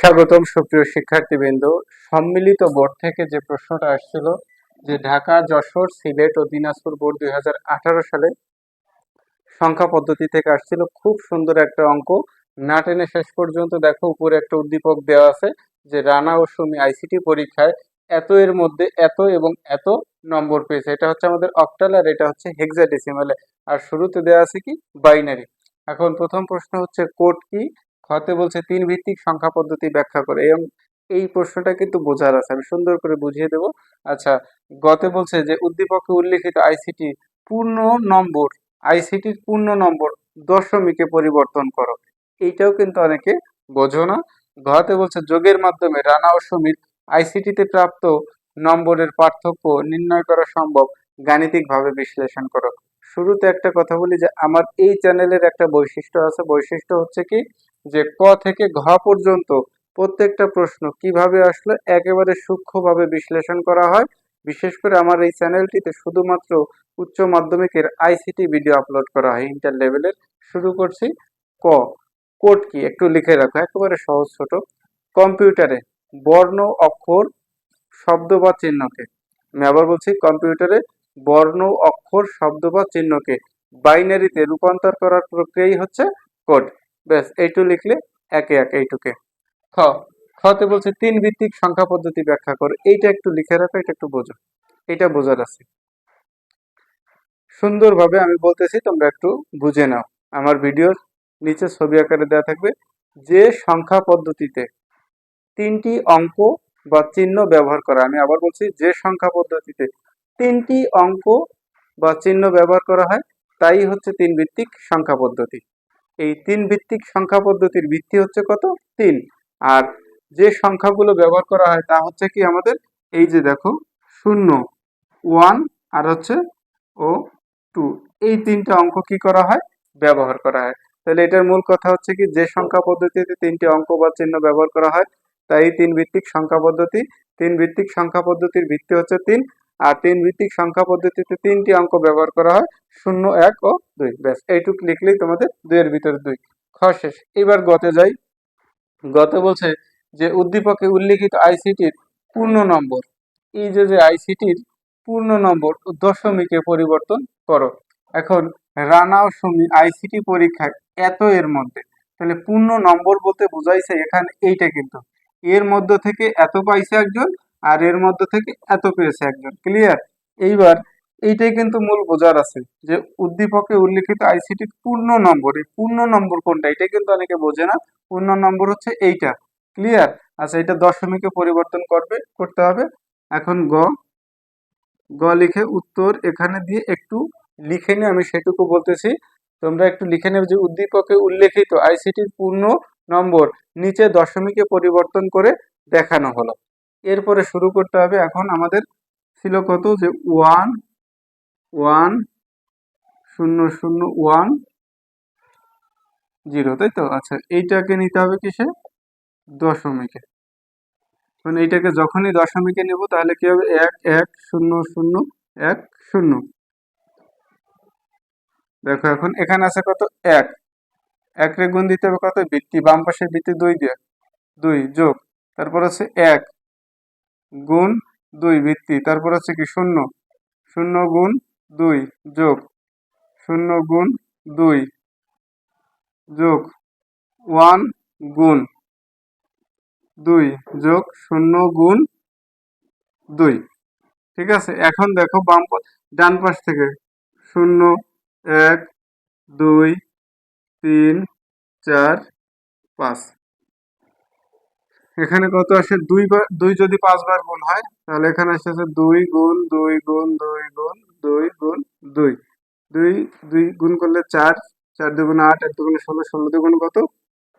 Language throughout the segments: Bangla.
স্বাগতম সুপ্রিয় শিক্ষার্থীবৃন্দ, সম্মিলিত বোর্ড থেকে যে প্রশ্নটা আসছিল যে ঢাকা, যশোর, সিলেট ও দিনাজপুর বোর্ড দুই হাজার আঠারো সালে সংখ্যা পদ্ধতি থেকে আসছিল খুব সুন্দর একটা অঙ্ক। না টেনে শেষ পর্যন্ত দেখো উপরে একটা উদ্দীপক দেওয়া আছে যে রানা ও সুমি আইসিটি পরীক্ষায় এত এর মধ্যে এত এবং এত নম্বর পেয়েছে। এটা হচ্ছে আমাদের অক্টাল আর এটা হচ্ছে হেক্সাডেসিমালে। আর শুরুতে দেওয়া আছে কি বাইনারি। এখন প্রথম প্রশ্ন হচ্ছে কোড কি? খতে বলছে তিন ভিত্তিক সংখ্যা পদ্ধতি ব্যাখ্যা করে। এবং এই প্রশ্নটা কিন্তু বোঝার আছে। আমি সুন্দর করে বুঝিয়ে দেব। আচ্ছা গতে বলছে যে উদ্দীপকে উল্লেখিত আইসিটি পূর্ণ নম্বর, আইসিটির পূর্ণ নম্বর দশমিকে পরিবর্তন করো। এইটাও কিন্তু অনেকে বোঝো না। ঘতে বলছে যোগের মাধ্যমে রানা ও আইসিটিতে প্রাপ্ত নম্বরের পার্থক্য নির্ণয় করা সম্ভব। গাণিতিকভাবে বিশ্লেষণ করো। শুরুতে একটা কথা বলি যে, আমার এই চ্যানেলের একটা বৈশিষ্ট্য আছে। বৈশিষ্ট্য হচ্ছে কি? যে ক থেকে ঘ পর্যন্ত প্রত্যেকটা প্রশ্ন কীভাবে আসলো একেবারে সূক্ষ্মভাবে বিশ্লেষণ করা হয়, বিশেষ করে আমার এই চ্যানেলটিতে শুধুমাত্র উচ্চ মাধ্যমিকের আইসিটি ভিডিও আপলোড করা হয়, ইন্টার লেভেলের। শুরু করছি ক, কোড কি? একটু লিখে রাখো, একেবারে সহজ ছোট। কম্পিউটারে বর্ণ অক্ষর, শব্দ বা চিহ্নকে। আমি আবার বলছি, কম্পিউটারে বর্ণ অক্ষর, শব্দ বা চিহ্নকে বাইনারিতে রূপান্তর করার প্রক্রিয়াই হচ্ছে কোড। ব্যাস, এইটু লিখলে একে এক, এইটুকে। খ, খতে বলছে তিন ভিত্তিক সংখ্যা পদ্ধতি ব্যাখ্যা করো। এইটা একটু লিখে রাখো, এটা একটু বোঝো। এটা বোঝার আছে। সুন্দরভাবে আমি বলতেছি, তোমরা একটু বুঝে নাও। আমার ভিডিওর নিচে ছবি আকারে দেওয়া থাকবে, যে সংখ্যা পদ্ধতিতে তিনটি অঙ্ক বা চিহ্ন ব্যবহার করা, আমি আবার বলছি যে সংখ্যা পদ্ধতিতে তিনটি অঙ্ক বা চিহ্ন ব্যবহার করা হয়, তাই হচ্ছে তিন ভিত্তিক সংখ্যা পদ্ধতি। এই তিন ভিত্তিক সংখ্যা পদ্ধতির ভিত্তি হচ্ছে কত? তিন। আর যে সংখ্যাগুলো ব্যবহার করা হয় তা হচ্ছে কি আমাদের? এই যে দেখো, শূন্য, ওয়ান আর হচ্ছে ও টু। এই তিনটা অঙ্ক কি করা হয়? ব্যবহার করা হয়। তাহলে এটার মূল কথা হচ্ছে কি, যে সংখ্যা পদ্ধতিতে তিনটি অঙ্ক বা চিহ্ন ব্যবহার করা হয় তাই তিন ভিত্তিক সংখ্যা পদ্ধতি, তিন ভিত্তিক সংখ্যা পদ্ধতির ভিত্তি হচ্ছে তিন। আর তিন ভিত্তিক সংখ্যা পদ্ধতিতে তিনটি অঙ্ক ব্যবহার করা হয়, শূন্য, এক ও দুই। ব্যাস, এইটুক লিখলেই তোমাদের দুইয়ের ভিতরে দুই। খ শেষ। এবার গতে যাই। গতে বলছে যে, উদ্দীপকে উল্লিখিত আইসিটির পূর্ণ নম্বর। এই যে যে আইসিটির পূর্ণ নম্বর, দশমিকে পরিবর্তন করো। এখন রানা ও আইসিটি পরীক্ষায় এত এর মধ্যে। তাহলে পূর্ণ নম্বর বলতে বোঝাইছে এখানে এইটা কিন্তু। এর মধ্য থেকে এত পাইছে একজন আর এর মধ্যে থেকে এত পেয়েছে একজন। ক্লিয়ার এইবার এইটাই কিন্তু মূল বোঝার আছে যে উদ্দীপকে উল্লিখিত আইসিটির পূর্ণ নম্বর, এই পূর্ণ নম্বর কোনটা? এটা কিন্তু অনেকে বোঝে না। পূর্ণ নম্বর হচ্ছে এইটা। ক্লিয়ার আচ্ছা এটা দশমিকে পরিবর্তন করবে, করতে হবে। এখন গ। গ লিখে উত্তর এখানে দিয়ে একটু লিখে নিয়ে আমি সেটুকু বলতেছি। তোমরা একটু লিখে নেবে যে উদ্দীপকে উল্লেখিত আইসিটির পূর্ণ নম্বর নিচে দশমিকে পরিবর্তন করে দেখানো হলো। এরপরে শুরু করতে হবে এখন আমাদের ছিল কত যে ওয়ান ওয়ান শূন্য শূন্য ওয়ান জিরো তাই তো? আচ্ছা এইটাকে নিতে হবে কিসে? দশমিকে। মানে এইটাকে যখনই দশমিকে নেব, তাহলে কি হবে? এক এক, শূন্য শূন্য, এক, শূন্য। দেখো এখন, এখানে আছে কত? এক। এক রে গুণ দিতে হবে কত? বৃত্তি বাম পাশে বৃত্তি দুই দিয়ে? দুই যোগ। তারপর আছে এক। গুণ দুই বৃত্তি তারপর আছে কি? শূন্য। শূন্য গুণ দুই যোগ। শূন্য গুণ দুই যোগ ওয়ান গুণ দুই যোগ শূন্য গুণ দুই। ঠিক আছে? এখন দেখো বাম ডান পাশ থেকে। শূন্য, এক, দুই, তিন, চার, পাঁচ। এখানে কত আসে? দুই দুই যদি পাঁচবার গুণ হয়, তাহলে এখানে আসতেছে দুই গুণ দুই গুণ দুই গুণ দুই গুণ, দুই। দুই দুই গুণ করলে চার। চার দুগুণ আট, এক দুগুণে ষোলো ষোলো দুগুণ কত?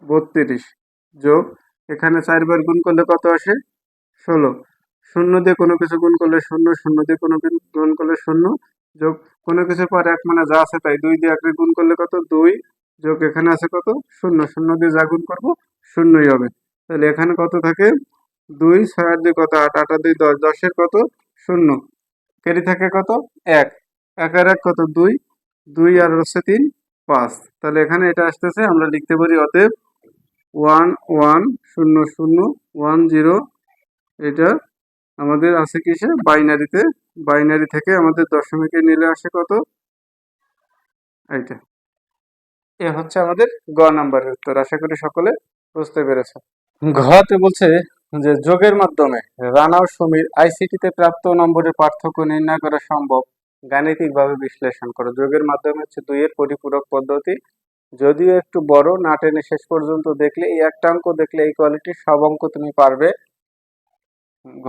বত্রিশ। যোগ, এখানে চারবার গুণ করলে কত আসে? ষোলো। শূন্য দিয়ে কোনো কিছু গুণ করলে শূন্য শূন্য দিয়ে কোনো গুণ করলে শূন্য। যোগ, কোনো কিছুর পর এক মানে যা আছে তাই দুই দিয়ে একরে গুণ করলে কত? দুই। যোগ, এখানে আছে কত? শূন্য। শূন্য দিয়ে যা গুণ করব, শূন্যই হবে। তাহলে এখানে কত থাকে? দুই, ছয় দুই কত? আট। আট দুই, দশ। দশের কত? শূন্য। কেটে থাকে কত? এক। এক আর এক কত? দুই। দুই আর হচ্ছে তিন, পাঁচ। তাহলে এখানে এটা আসতেছে, আমরা লিখতে পারি অতএব ওয়ান ওয়ান, শূন্য শূন্য, ওয়ান, জিরো। এটা আমাদের আছে কিসে? বাইনারিতে। বাইনারি থেকে আমাদের দশমিকে নিলে আসে কত? এইটা। এ হচ্ছে আমাদের গ নাম্বারের উত্তর। আশা করি সকলে বুঝতে পেরেছে। ঘতে বলছে যে, যোগের মাধ্যমে রানা ও সমীর আইসিটিতে প্রাপ্ত নম্বরের পার্থক্য নির্ণয় করা সম্ভব। গাণিতিকভাবে বিশ্লেষণ করো। যোগের মাধ্যমে হচ্ছে দুইয়ের পরিপূরক পদ্ধতি। যদিও একটু বড়, না টেনে শেষ পর্যন্ত দেখলে এই একটা অঙ্ক দেখলে এই কোয়ালিটির সব অঙ্ক তুমি পারবে। ঘ,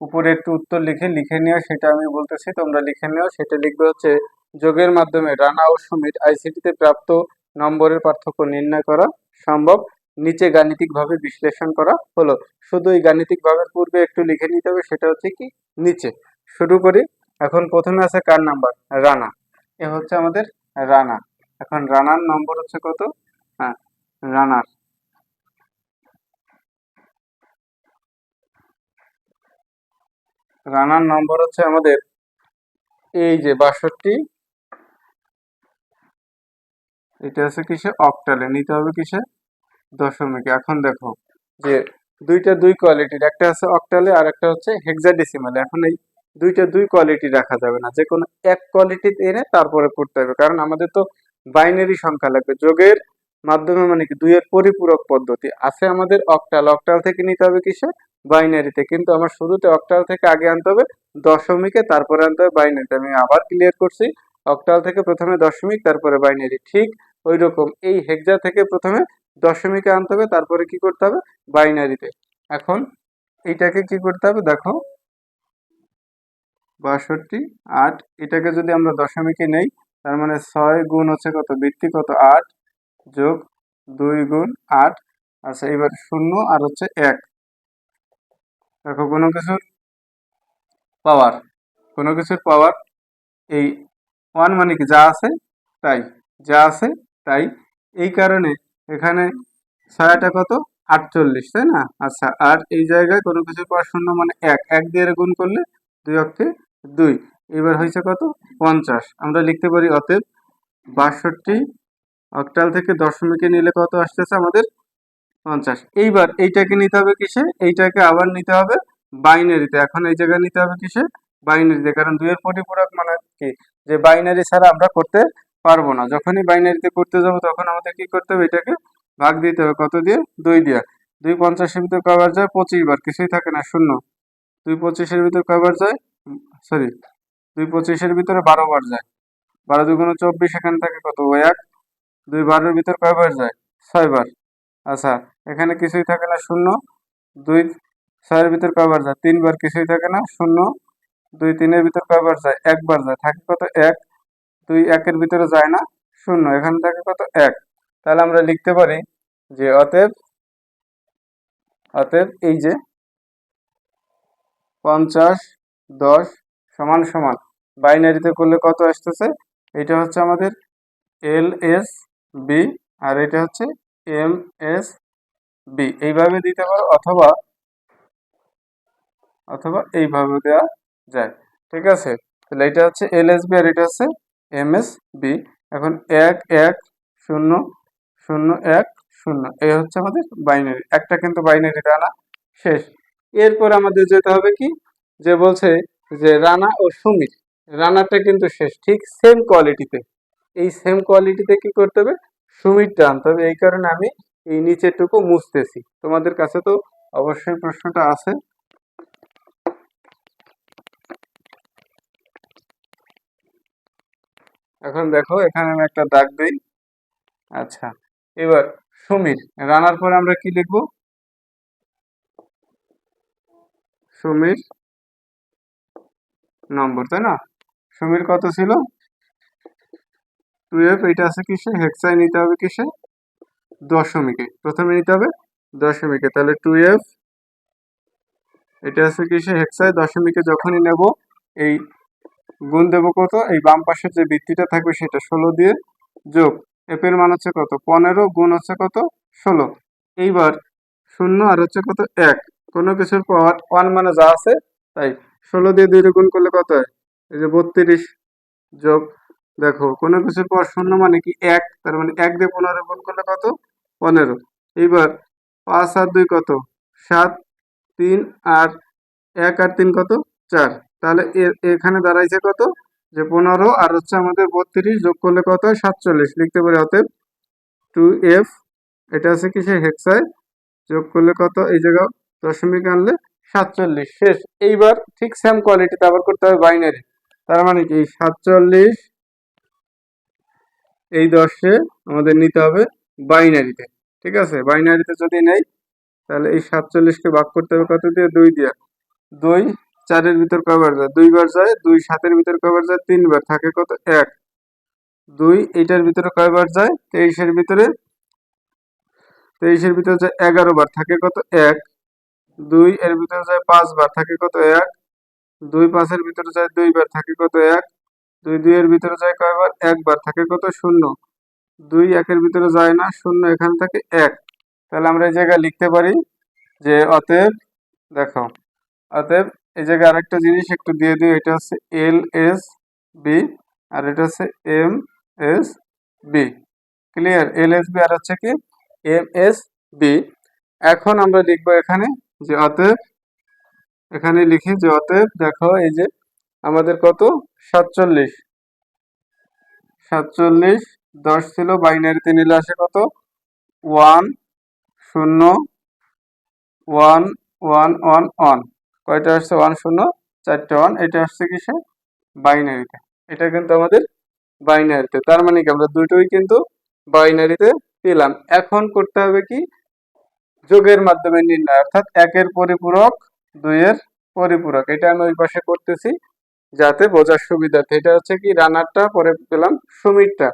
উপরে একটু উত্তর লিখে লিখে নিও, সেটা আমি বলতেছি, তোমরা লিখে নিও। সেটা লিখবে হচ্ছে, যোগের মাধ্যমে রানা ও সুমিত আইসিটিতে প্রাপ্ত নম্বরের পার্থক্য নির্ণয় করা সম্ভব। নিচে গাণিতিকভাবে বিশ্লেষণ করা হলো। শুধু এই গাণিতিকভাবে পূর্বে একটু লিখে নিতে হবে, সেটা হচ্ছে কি? নিচে। শুরু করি। এখন প্রথমে আছে কার নাম্বার? রানা। এ হচ্ছে আমাদের রানা। এখন রানার নম্বর হচ্ছে কত? হ্যাঁ রানার। রানার নম্বর হচ্ছে আমাদের এই যে বাষট্টি। এটা আছে কিসে? অক্টালে। নিতে হবে কিসে? দশমিকে। এখন দেখো যে দুইটা দুই কোয়ালিটির একটা আছে অক্টালে আর একটা হচ্ছে হেক্সাডেসিমালে এখন এই দুইটা দুই কোয়ালিটি রাখা যাবে না। যে কোনো এক কোয়ালিটি এনে তারপরে করতে হবে। কারণ আমাদের তো বাইনারি সংখ্যা লাগবে। যোগের মাধ্যমে মানে কি, দুইয়ের পরিপূরক পদ্ধতি আছে আমাদের অক্টাল অক্টাল থেকে নিতে হবে কিসে? বাইনারিতে কিন্তু আমার শুরুতে অক্টাল থেকে আগে আনতে হবে দশমিকে, তারপরে আনতে হবে বাইনারিতে আমি আবার ক্লিয়ার করছি অক্টাল থেকে প্রথমে দশমিক, তারপরে বাইনারি ঠিক ওই রকম এই হেক্সা থেকে প্রথমে দশমিকে আনতে হবে, তারপরে কি করতে হবে? বাইনারিতে এখন এইটাকে কি করতে হবে? দেখো, বাষট্টি, আট, এটাকে যদি আমরা দশমিকে নেই, তার মানে ছয় গুণ হচ্ছে কত? বৃত্তি কত? আট যোগ দুই গুণ আট। আচ্ছা এবার শূন্য আর হচ্ছে এক। দেখো, কোনো কিছুর পাওয়ার কোনো কিছুর পাওয়ার এই ওয়ান মানে কি? যা আছে, তাই। যা আছে, তাই। এই কারণে এখানে ছয়টা কত? আটচল্লিশ, তাই না? আচ্ছা আর এই জায়গায় কোনো কিছু পাওয়ার শূন্য মানে এক। এক দিয়ে গুণ করলে দুই অক্ষে দুই। এবার হয়েছে কত? পঞ্চাশ। আমরা লিখতে পারি অতএব বাষট্টি অক্টাল থেকে দশমিকে নিলে কত আসতেছে আমাদের? পঞ্চাশ। এইবার এইটাকে নিতে হবে কিসে? এইটাকে আবার নিতে হবে বাইনারিতে। এখন এই জায়গায় নিতে হবে কিসে? বাইনারিতে। কারণ দুইয়ের পরিপূরক মানে কি? যে বাইনারি ছাড়া আমরা করতে পারব না। যখনই বাইনারিতে করতে যাব, তখন আমাদের কি করতে হবে? এটাকে ভাগ দিতে হবে। কত দিয়ে? দুই দিয়ে। দুই পঞ্চাশের ভিতর কবার যায় পঁচিশ বার। কিছুই থাকে না, শূন্য। দুই পঁচিশের ভিতর কবার যায় সরি দুই পঁচিশের ভিতরে বারো বার যায়। বারো দুগুণ চব্বিশ, এখানে থাকে কত? এক। দুই বারের ভিতর কয়বার যায় ছয়বার আচ্ছা এখানে কিছুই থাকে না, শূন্য। দুই ছয়ের ভিতর কয়বার যায় তিনবার কিছুই থাকে না, শূন্য। দুই তিনের ভিতর কয়বার যায়, একবার যায়। থাকে কত? এক। দুই একের ভিতরে যায় না, শূন্য। এখানে থাকে কত? এক। তাহলে আমরা লিখতে পারি যে অতএব অতএব এই যে পঞ্চাশ, দশ সমান সমান। বাইনারিতে করলে কত আসতেছে? এটা হচ্ছে আমাদের এল এস বি আর এটা হচ্ছে এম এস বি। এইভাবে দিতে পারো অথবা অথবা এইভাবে দেওয়া যায়। ঠিক আছে? তাহলে এটা হচ্ছে এল এস বি আর এটা হচ্ছে এম এস বি, এখন এক এক, শূন্য শূন্য, এক, শূন্য। এই হচ্ছে আমাদের বাইনারি। একটা কিন্তু বাইনারি আনা শেষ। এরপর আমাদের যেতে হবে কি? যে বলছে যে রানা ও সুমির। রানাটা কিন্তু শেষ। ঠিক সেম কোয়ালিটিতে এই সেম কোয়ালিটিতে কি করতে হবে? সুমিরটা আনতে হবে। এই কারণে আমি এই নিচেরটুকু মুছতেছি। তোমাদের কাছে তো অবশ্যই প্রশ্নটা আছে। এখন দেখো, এখানে আমি একটা দাগ দিই। আচ্ছা এবার সমীর, রানার পরে আমরা কি লিখব? সমীর নম্বর, তাই না? সমীর কত ছিল? টুয়েলভ এটা আছে কিসে? হেক্সায় নিতে হবে কিসে? দশমিকে। প্রথমে নিতে হবে দশমিকে। তাহলে টুয়েলভ এটা আছে কিসে? হেক্সায় দশমিকে যখনই নেব, এই গুণ দেবো কত? এই বাম পাশের যে বৃত্তিটা থাকবে সেটা ষোলো দিয়ে যোগ। এপের মান হচ্ছে কত? পনেরো, গুণ হচ্ছে কত? ষোলো। এইবার শূন্য আর হচ্ছে কত? এক। কোনো কিছুর পাওয়ার ওয়ান মানে যা আছে, তাই। ষোলো দিয়ে দুই গুণ করলে কত হয়? এই যে বত্রিশ যোগ, দেখো, কোনো কিছুর পর শূন্য মানে কি এক? তার মানে এক দিয়ে পনেরো গুণ করলে কত? পনেরো। এইবার পাঁচ আর দুই কত? সাত, তিন আর এক আর তিন কত? চার। তাহলে এখানে দাঁড়াইছে কত? যে পনেরো, আর হচ্ছে আমাদের বত্রিশ, যোগ করলে কত? হয় সাতচল্লিশ। লিখতে পারি অতএব টু এফ এটা আছে কি কিসে হেক্সায় যোগ করলে কত? এই জায়গা দশমিক আনলে সাতচল্লিশ। শেষ। এইবার ঠিক সেম কোয়ালিটিতে আবার করতে হবে বাইনারি তার মানে কি? সাতচল্লিশ, এই দশে আমাদের নিতে হবে বাইনারিতে ঠিক আছে? বাইনারিতে যদি নেই, তাহলে এই সাতচল্লিশকে ভাগ করতে হবে কত দিয়ে? দুই দিয়ে। দুই চারের ভিতর কবার যায়? দুইবার যায়, দুই সাতের ভিতর কবার যায়? তিনবার। থাকে কত? এক। দুই এইটার ভিতরে কয়বার যায়? তেইশের ভিতরে? তেইশের ভিতরে যায় এগারো বার থাকে কত? এক। দুই এর ভিতরে যায় পাঁচবার। থাকে কত? এক। দুই পাঁচের ভিতরে যায় দুইবার। থাকে কত? এক। দুই দুইয়ের ভিতরে যায় কয়বার? একবার। থাকে কত? শূন্য। দুই একের ভিতরে যায় না, শূন্য এখানে থাকে এক। তাহলে আমরা এই জায়গায় লিখতে পারি যে অতএব, দেখো, অতএব এই জায়গায় আরেকটা জিনিস একটু দিয়ে দিই, এটা হচ্ছে এল এস বি আর এটা হচ্ছে M S B clear L S B আর হচ্ছে কি? এম এস বি এখন আমরা লিখব এখানে যে অতএব, এখানে লিখি যে অতএব দেখো এই যে আমাদের কত? সাতচল্লিশ। সাতচল্লিশ, দশ ছিল, বাইনারিতে নিলে আসে কত? ওয়ান, শূন্য, ওয়ান ওয়ান ওয়ান ওয়ান। কয়টা আসছে? ওয়ান শূন্য, চারটে ওয়ান এটা আসছে কিসে? বাইনারিতে এটা কিন্তু আমাদের বাইনারিতে তার মানে কি? আমরা দুটোই কিন্তু বাইনারিতে পেলাম। এখন করতে হবে কি? যোগের মাধ্যমে নির্ণয়। অর্থাৎ একের পরিপূরক, দুইয়ের পরিপূরক। এটা আমি ওই পাশে করতেছি, যাতে বোঝার সুবিধার্থে এটা হচ্ছে কি? রানারটা, পরে পেলাম সমীরটা।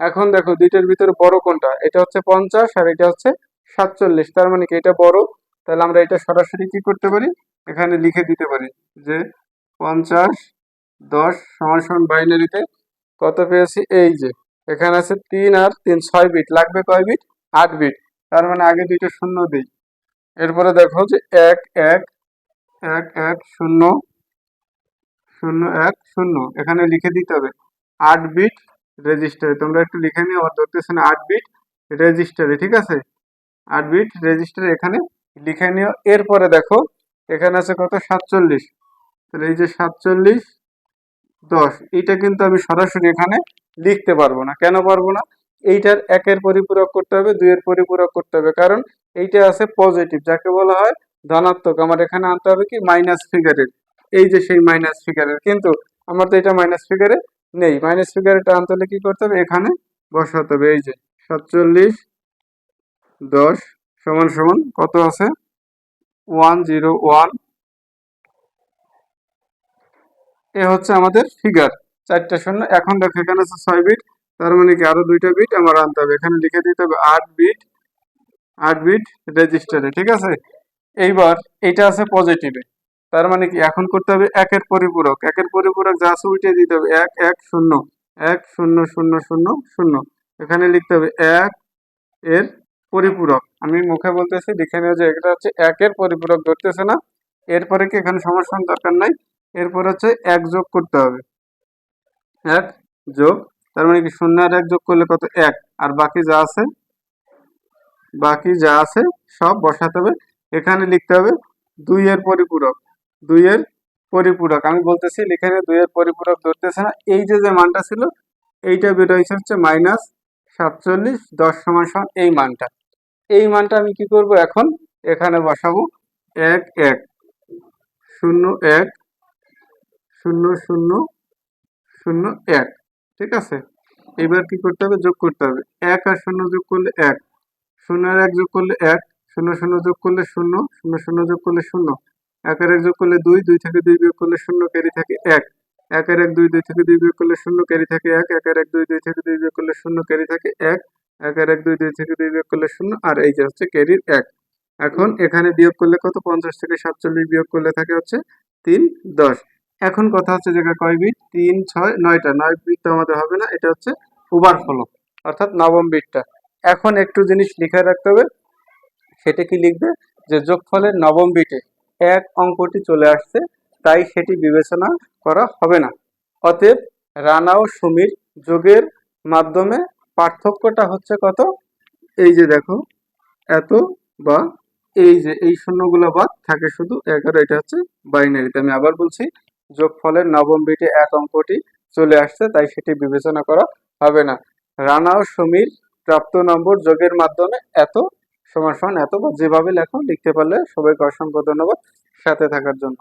এখন দেখো, দুইটার ভিতরে বড় কোনটা? এটা হচ্ছে পঞ্চাশ আর এটা হচ্ছে সাতচল্লিশ। তার মানে কি? এটা বড়। তাহলে আমরা এটা সরাসরি কি করতে পারি? এখানে লিখে দিতে পারি যে পঞ্চাশ দশ সমান সমান বাইনারিতে কত পেয়েছি? এই যে, এখানে আছে তিন আর তিন, ছয় বিট লাগবে কয় বিট আট বিট তার মানে আগে দুইটা শূন্য দিই। এরপরে দেখো যে এক এক এক এক, শূন্য শূন্য, এক, শূন্য। এখানে লিখে দিতে হবে আট বিট রেজিস্টারে তোমরা একটু লিখে নিও, আমার ধরতেছে না আট বিট রেজিস্টারে ঠিক আছে? আট বিট রেজিস্টারে এখানে লিখে নিও। এরপরে দেখো এখানে আছে কত? সাতচল্লিশ। তাহলে এই যে সাতচল্লিশ, দশ, এইটা কিন্তু আমি সরাসরি এখানে লিখতে পারব না। কেন পারব না? এইটার একের পরিপূরক করতে হবে, দুইয়ের পরিপূরক করতে হবে। কারণ এইটা আছে পজিটিভ যাকে বলা হয় ধনাত্মক। আমার এখানে আনতে হবে কি? মাইনাস ফিগারের এই যে সেই মাইনাস ফিগারের কিন্তু আমার তো এটা মাইনাস ফিগারে নেই। মাইনাস ফিগারেটা আনতে হলে কি করতে হবে? এখানে বসাতে হবে। এই যে সাতচল্লিশ, দশ, সমান সমান কত আছে? One zero one. এ হচ্ছে আমাদের ফিগার চারটা শূন্য। এখন দেখো, এখানে আছে ছয় বিট তার মানে কি আরও দুইটা বিট আমার আনতে হবে। এখানে লিখে দিতে হবে আট বিট আট বিট রেজিস্টারে ঠিক আছে? এইবার এটা আছে পজিটিভে তার মানে কি এখন করতে হবে একের পরিপূরক। একের পরিপূরক যা আছে উল্টে দিতে হবে। এক এক, শূন্য। এক, শূন্য শূন্য শূন্য শূন্য। এখানে লিখতে হবে এক এর পরিপূরক। আমি মুখে বলতেছি লিখে নিও যে এটা হচ্ছে একের পরিপূরক, ধরতেছে না। এরপরে কি এখানে সমস্যার দরকার নাই? এরপর হচ্ছে এক যোগ করতে হবে। এক যোগ, তার মানে কি শূন্য আর এক যোগ করলে কত? এক। আর বাকি যা আছে, বাকি যা আছে সব বসাতে হবে। এখানে লিখতে হবে দুই এর পরিপূরক। দুই এর পরিপূরক। আমি বলতেছি এখানে দুই এর পরিপূরক ধরতেছে না। এই যে যে মানটা ছিল, এইটা বেরোয় হচ্ছে মাইনাস সাতচল্লিশ, দশ সমান সমান এই মানটা। এই মানটা আমি কি করব এখন? এখানে বসাবো। এক এক। শূন্য এক। শূন্য শূন্য। শূন্য, এক। ঠিক আছে? এবার কি করতে হবে? যোগ করতে হবে। এক আর শূন্য যোগ করলে এক। শূন্য আর এক যোগ করলে এক। শূন্য শূন্য যোগ করলে শূন্য। শূন্য শূন্য যোগ করলে শূন্য। এক আর এক যোগ করলে দুই। দুই থেকে দুই বিয়োগ করলে শূন্য, ক্যারি থাকে এক। এক আর এক, দুই দুই থেকে দুই বিয়োগ করলে শূন্য, ক্যারি থাকে এক। এক আর এক, দুই দুই থেকে দুই বিয়োগ করলে শূন্য, ক্যারি থাকে এক। এক আর এক, দুই দুই থেকে দুই বিয়োগ করলে শূন্য, আর এই যে হচ্ছে ক্যারির এক। এখন এখানে বিয়োগ করলে কত? পঞ্চাশ থেকে সাতচল্লিশ বিয়োগ করলে থাকে হচ্ছে তিন, দশ। এখন কথা হচ্ছে যেটা কয় বিট? তিন, ছয়, নয়টা। নয় বিট তো আমাদের হবে না, এটা হচ্ছে ওভারফ্লো অর্থাৎ নবম বিটটা। এখন একটু জিনিস লিখে রাখতে হবে, সেটা কি লিখবে? যে যোগ যোগফলের নবম বিটে এক অঙ্কটি চলে আসছে, তাই সেটি বিবেচনা করা হবে না। অতএব রানা ও সুমির যোগের মাধ্যমে পার্থক্যটা হচ্ছে কত? এই যে দেখো, এত বা এই যে, এই শূন্যগুলো বাদ থাকে শুধু এগারো, এটা হচ্ছে বাইনারিতে আমি আবার বলছি, যোগফলের নবম বিটে এক অঙ্কটি চলে আসছে, তাই সেটি বিবেচনা করা হবে না। রানা ও সমীর প্রাপ্ত নম্বর যোগের মাধ্যমে এত সমান সমান এত বা যেভাবে লেখো, লিখতে পারলে সবাইকে অসংখ্য ধন্যবাদ সাথে থাকার জন্য।